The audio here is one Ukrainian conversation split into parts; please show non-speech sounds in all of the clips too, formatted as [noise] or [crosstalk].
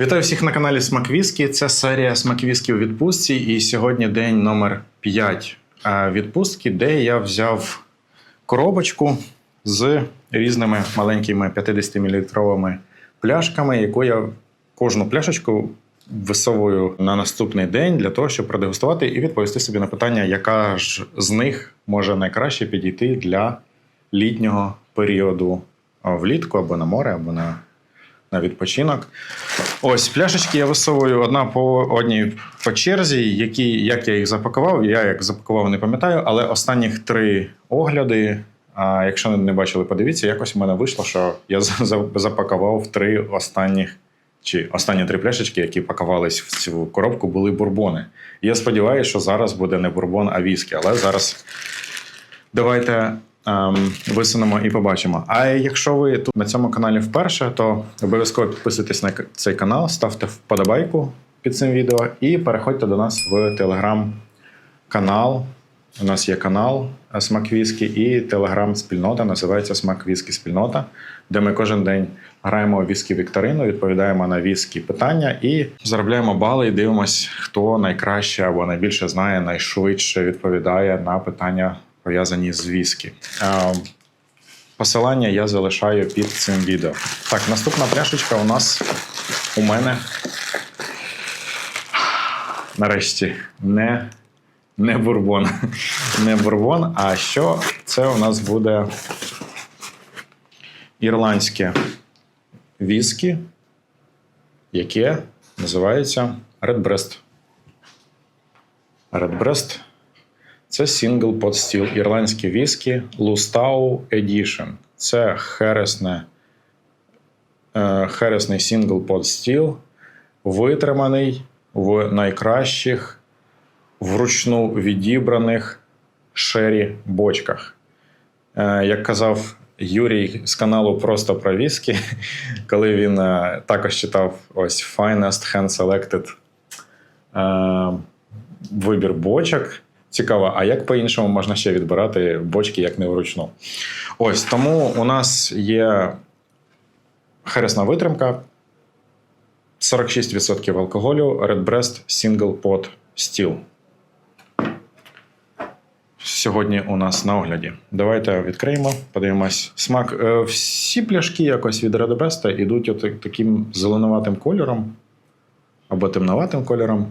Вітаю всіх на каналі Смак Віскі. Це серія Смак Віскі у відпустці. І сьогодні день номер 5 відпустки, де я взяв коробочку з різними маленькими 50-мл пляшками, яку я кожну пляшечку висовую на наступний день для того, щоб продегустувати і відповісти собі на питання, яка ж з них може найкраще підійти для літнього періоду влітку або на море, або на, на відпочинок. Ось пляшечки я висовую одна по одній по черзі. Які, як я їх запакував, я як запакував, не пам'ятаю, але останніх три огляди. А якщо не бачили, подивіться, якось в мене вийшло, що я за- за- запакував три останніх чи останні три пляшечки, які пакувались в цю коробку, були бурбони. І я сподіваюся, що зараз буде не бурбон, а віскі. Але зараз давайте ем, висунемо і побачимо. А якщо ви тут на цьому каналі вперше, то обов'язково підписуйтесь на цей канал, ставте вподобайку під цим відео і переходьте до нас в телеграм-канал. У нас є канал Смак Віскі і телеграм-спільнота, називається Смак Віскі Спільнота, де ми кожен день граємо віскі вікторину, відповідаємо на віскі питання і заробляємо бали і дивимось, хто найкраще або найбільше знає, найшвидше відповідає на питання, пов'язані з віскі. Посилання я залишаю під цим відео. Так, наступна пляшечка у нас у мене. Нарешті не, не бурбон. [laughs] Не бурбон. А що це у нас буде ірландське віскі, яке називається Redbreast. Redbreast це Pot Still ірландське віскі Lustau Edition. Це хересне, е, хересний Pot Still, витриманий в найкращих вручну відібраних шері бочках. Е, Як казав Юрій з каналу Просто про віскі, [laughs] коли він е, також читав ось Finest Hand Selected вибір бочок. Цікаво, а як по-іншому можна ще відбирати бочки, як не вручну? Ось тому у нас є хересна витримка, 46% алкоголю, Redbreast Single Pot Still. Сьогодні у нас на огляді. Давайте відкриємо, подивимось смак. Е, Всі пляшки якось від Redbreast йдуть от таким зеленуватим кольором або темноватим кольором.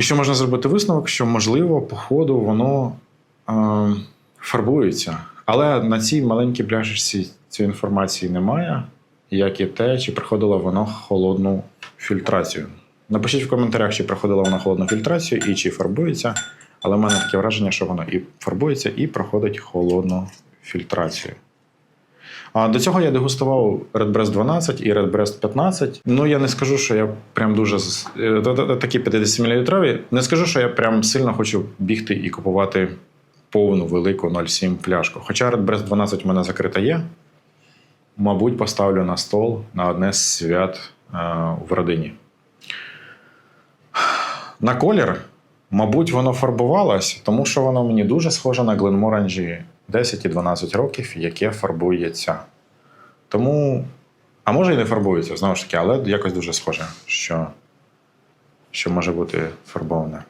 І що можна зробити висновок, що, можливо, по ходу воно е, фарбується. Але на цій маленькій пляшечці цієї інформації немає, як і те, чи проходило воно холодну фільтрацію. Напишіть в коментарях, чи проходило воно холодну фільтрацію і чи фарбується. Але в мене таке враження, що воно і фарбується, і проходить холодну фільтрацію. А до цього я дегустував Redbreast 12 і Redbreast 15. Ну, я не скажу, що я прям дуже е, та- та- та- такі 50 мл. Не скажу, що я прям сильно хочу бігти і купувати повну велику 0,7 пляшку. Хоча Redbreast 12 в мене закрита є. Мабуть, поставлю на стол на одне з свят е, в родині. На колір, мабуть, воно фарбувалось, тому що воно мені дуже схоже на Glenmorangie 10 і 12 років, яке фарбується. Тому, а може і не фарбується, знову ж таки, але якось дуже схоже, що, що може бути фарбоване.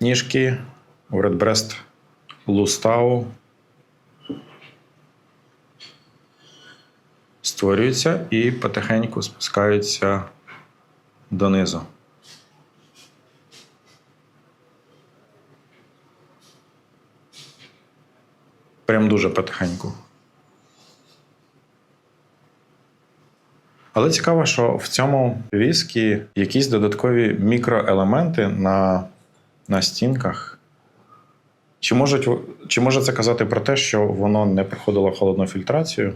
Ніжки у Redbreast Lustau створюються і потихеньку спускаються донизу. Прям дуже потихеньку. Але цікаво, що в цьому віскі якісь додаткові мікроелементи на, на стінках. Чи, можуть, чи може це казати про те, що воно не проходило холодну фільтрацію?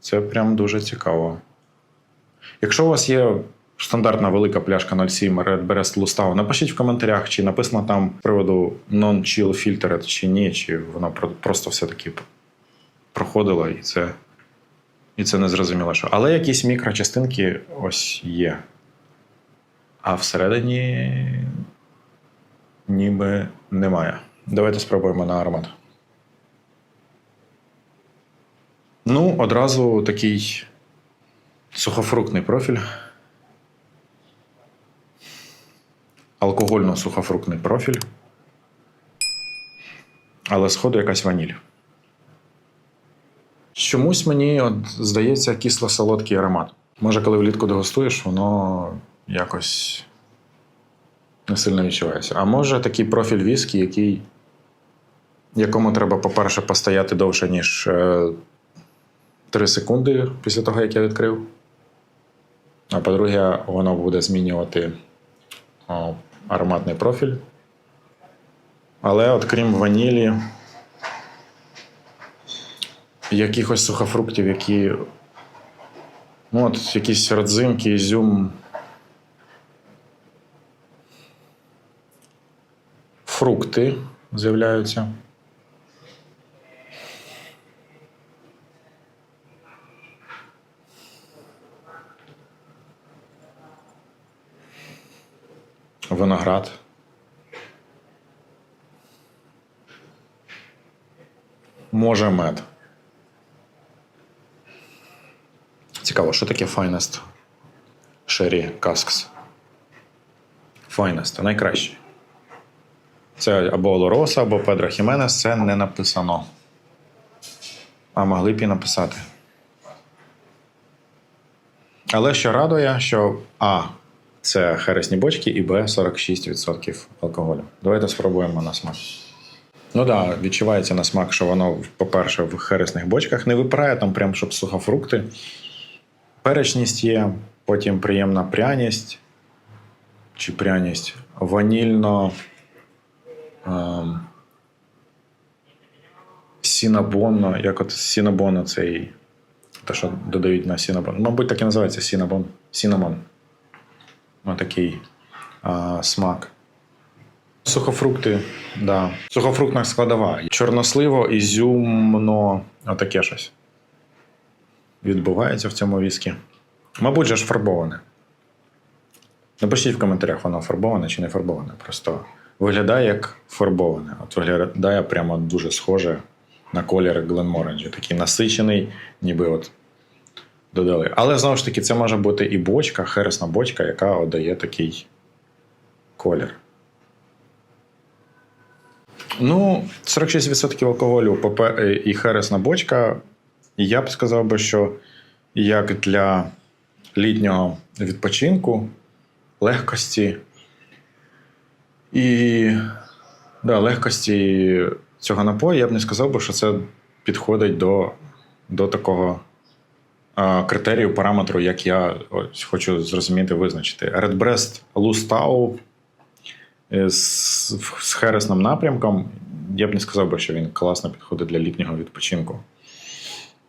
Це прям дуже цікаво. Якщо у вас є стандартна велика пляшка 07 Red Breast Lustau, напишіть в коментарях, чи написано там з приводу non-chill filtered чи ні, чи воно просто все-таки проходило і це, і це не зрозуміло, що. Але якісь мікрочастинки ось є. А всередині ніби немає. Давайте спробуємо на аромат. Ну, одразу такий сухофруктний профіль. Алкогольно-сухофруктний профіль. Але сходу якась ваніль. Чомусь мені от, здається кисло-солодкий аромат. Може, коли влітку дегустуєш, воно якось не сильно відчувається. А може такий профіль віскі, який, якому треба, по-перше, постояти довше, ніж е, 3 секунди після того, як я відкрив. А по-друге, воно буде змінювати ароматний профіль. Але от крім ванілі, якихось сухофруктів, які. Ну, от якісь родзинки, ізюм. Фрукти з'являються. Виноград. Може мед. Цікаво, що таке Finest Sherry Casks? Finest найкраще. Це або Лороса, або Педро Хіменес. Це не написано. А могли б і написати. Але що радує, що А. Це хересні бочки, і Б 46% алкоголю. Давайте спробуємо на смак. Ну так, да, відчувається на смак, що воно, по-перше, в хересних бочках не випирає, там прям щоб сухофрукти. Перечність є, потім приємна пряність чи пряність, ванільно. Ем, сінабонно, як от сінабон цей, те, що додають на сінабон. Мабуть, так і називається сінабон. Сінамон. Ось такий а, смак. Сухофрукти, да. Сухофруктна складова. Чорносливо, ізюмно, отаке щось. Відбувається в цьому віскі. Мабуть, же ж фарбоване. Напишіть в коментарях, воно фарбоване чи не фарбоване. Просто виглядає як фарбоване. От виглядає прямо дуже схоже на колір Гленморенджі. Такий насичений, ніби от додали. Але знову ж таки, це може бути і бочка, хересна бочка, яка дає такий колір. Ну, 46% алкоголю і хересна бочка. Я б сказав би, що як для літнього відпочинку, легкості і да, легкості цього напою, я б не сказав би, що це підходить до, до такого критерію, параметру, як я ось хочу зрозуміти, визначити. Redbreast Lustau з, з хересним напрямком, я б не сказав би, що він класно підходить для літнього відпочинку.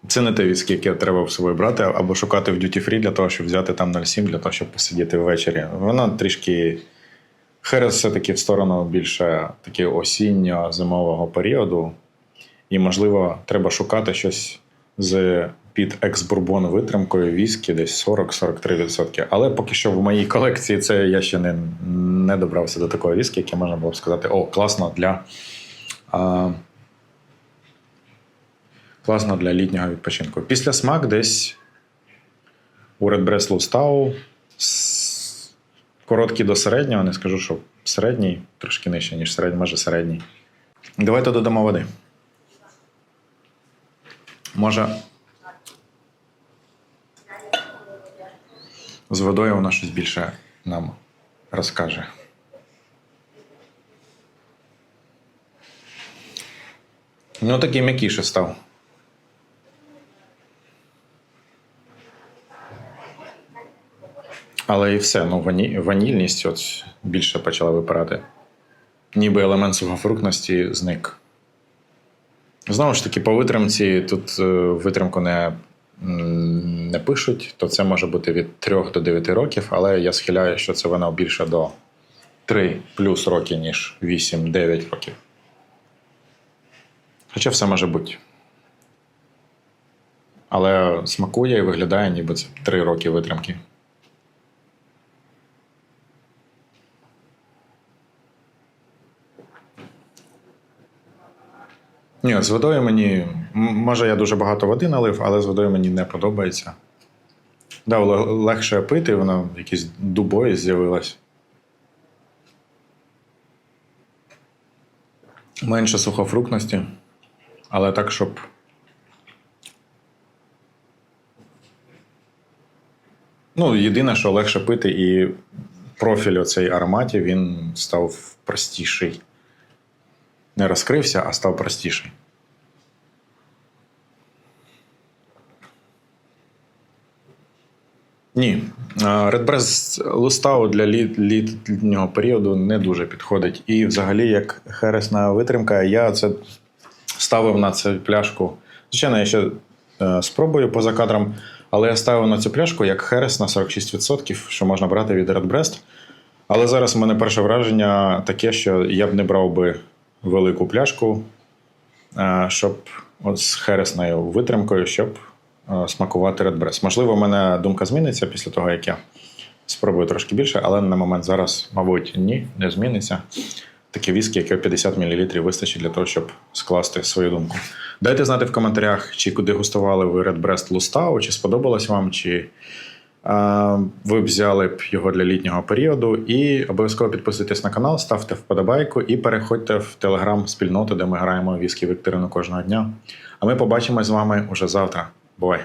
Це не те віскі, яке треба в собою брати, або шукати в duty free для того, щоб взяти там 0,7 для того, щоб посидіти ввечері. Воно трішки херес все-таки в сторону більше таки осінньо-зимового періоду. І, можливо, треба шукати щось з під екс-бурбон витримкою віскі десь 40-43%. Але поки що в моїй колекції це я ще не, не добрався до такого віскі, яке можна було б сказати: о, класно для. А, класно для літнього відпочинку. Після смак десь у Redbreast Lustau с- короткий до середнього, не скажу, що середній, трошки нижче, ніж середній, може середній. Давайте додамо води. Може. З водою вона щось більше нам розкаже. Ну, такий м'якіше став. Але і все, ну, вані... ванільність от більше почала випирати. Ніби елемент сухофруктності зник. Знову ж таки, по витримці тут е, витримку не, не пишуть, то це може бути від 3 до 9 років, але я схиляю, що це вона більше до 3 плюс років, ніж 8-9 років. Хоча все може бути. Але смакує і виглядає, ніби це 3 роки витримки. Ні, з водою мені. Може, я дуже багато води налив, але з водою мені не подобається. Да, легше пити, вона якісь дубої з'явилась. Менше сухофруктності. Але так, щоб. Ну, єдине, що легше пити, і профіль оцей ароматів він став простіший. Не розкрився, а став простіший. Ні. А, Redbreast Lustau для літнього періоду не дуже підходить. І взагалі, як хересна витримка, я це ставив на цю пляшку. Звичайно, я ще е, спробую поза кадром, але я ставив на цю пляшку як херес на 46%, що можна брати від Redbreast. Але зараз у мене перше враження таке, що я б не брав би велику пляшку, е, щоб з хересною витримкою, щоб е, смакувати Redbreast. Можливо, у мене думка зміниться після того, як я спробую трошки більше, але на момент зараз, мабуть, ні, не зміниться. Таке віскі, яке 50 мл вистачить для того, щоб скласти свою думку. Дайте знати в коментарях, чи куди густували ви Redbreast Lustau, чи сподобалось вам, чи ви б взяли б його для літнього періоду. І обов'язково підписуйтесь на канал, ставте вподобайку і переходьте в телеграм-спільноту, де ми граємо віскі Вікторину кожного дня. А ми побачимось з вами уже завтра. Бувай!